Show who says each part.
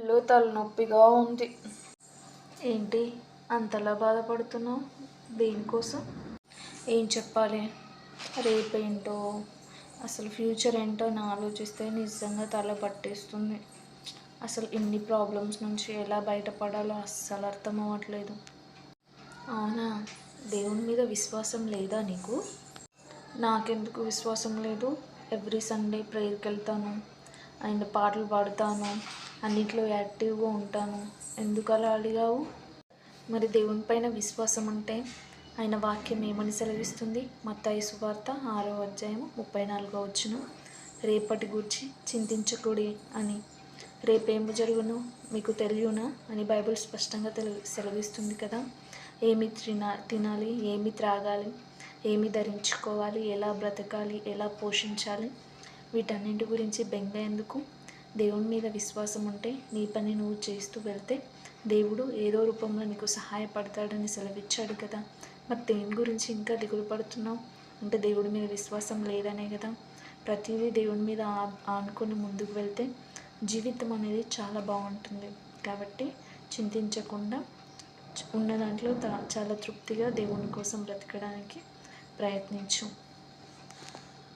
Speaker 1: లో తలనొప్పిగా ఉంది. ఏంటి? అంతలా బాధపడుతున్నావు? దేనికోసం? ఏం చెప్పాలి? రేపేంటో? అసలు ఫ్యూచర్ ఏంటో అని ఆలోచిస్తే నిజంగా తల పట్టేస్తుంది. అసలు ఇన్ని ప్రాబ్లమ్స్ నుంచి ఎలా బయటపడాలో అస్సలు అర్థం అవ్వట్లేదు. అవునా? దేవుని మీద విశ్వాసం లేదా నీకు? నాకెందుకు విశ్వాసం లేదు? ఎవ్రీ సండే ప్రేయర్కి వెళ్తాను. అండ్ పాటలు పాడుతాను. అన్నిట్లో యాక్టివ్గా ఉంటాను. ఎందుకు అలా అడిగావు? మరి దేవుని పైన విశ్వాసం ఉంటే ఆయన వాక్యం ఏమని సెలవిస్తుంది? మత్తాయి సువార్త ఆరో అధ్యాయం ముప్పై నాలుగో వచ్చును రేపటి గురించి చింతించకూడి అని. రేపేమి జరుగును మీకు తెలియనా అని బైబిల్ స్పష్టంగా తెలి సెలవిస్తుంది కదా. ఏమి తినా తినాలి ఏమి త్రాగాలి ఏమి ధరించుకోవాలి ఎలా బ్రతకాలి ఎలా పోషించాలి? వీటన్నింటి గురించి బెంగ ఎందుకు? దేవుని మీద విశ్వాసం ఉంటే నీ పని నువ్వు చేస్తూ వెళ్తే దేవుడు ఏదో రూపంలో నీకు సహాయపడతాడని సెలవిచ్చాడు కదా. మరి దేని గురించి ఇంకా దిగులు పడుతున్నావు? అంటే దేవుడి మీద విశ్వాసం లేదనే కదా. ప్రతిదీ దేవుని మీద ఆనుకొని ముందుకు వెళ్తే జీవితం అనేది చాలా బాగుంటుంది. కాబట్టి చింతించకుండా ఉన్న దాంట్లో చాలా తృప్తిగా దేవుని కోసం బ్రతకడానికి ప్రయత్నించు.